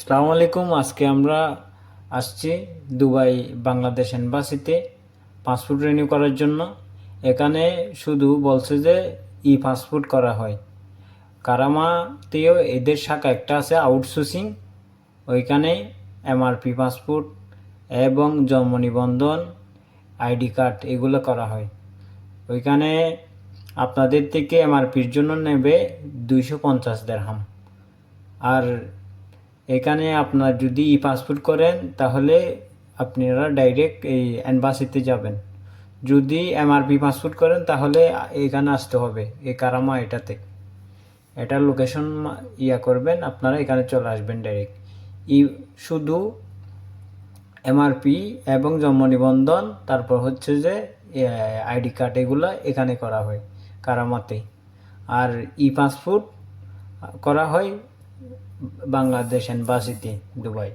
সালামু আলাইকুম। আজকে আমরা আসছি দুবাই বাংলাদেশ এম্বাসিতে পাসপোর্ট রিনিউ করার জন্য। এখানে শুধু বলছে যে ই পাসপোর্ট করা হয়। কারামাতেও এদের শাখা একটা আছে আউটসোর্সিং ওইখানে এমআরপি পাসপোর্ট এবং জন্ম নিবন্ধন আইডি কার্ড এগুলো করা হয়। ওইখানে আপনাদের থেকে এমআরপির জন্য নেবে দুইশো পঞ্চাশ দেড়হাম আর এখানে আপনার যদি ই পাসপোর্ট করেন, তাহলে আপনারা ডাইরেক্ট এই অ্যাম্বাসিতে যাবেন। যদি এমআরপি পাসপোর্ট করেন, তাহলে এখানে আসতে হবে এই কারামা এটাতে। এটার লোকেশন ইয়া করবেন, আপনারা এখানে চলে আসবেন ডাইরেক্ট ই শুধু এমআরপি এবং জন্ম নিবন্ধন, তারপর হচ্ছে যে আইডি কার্ড এগুলো এখানে করা হয় কারামাতে আর ই পাসপোর্ট করা হয় বাংলাদেশ এম্বাসিতে দুবাই।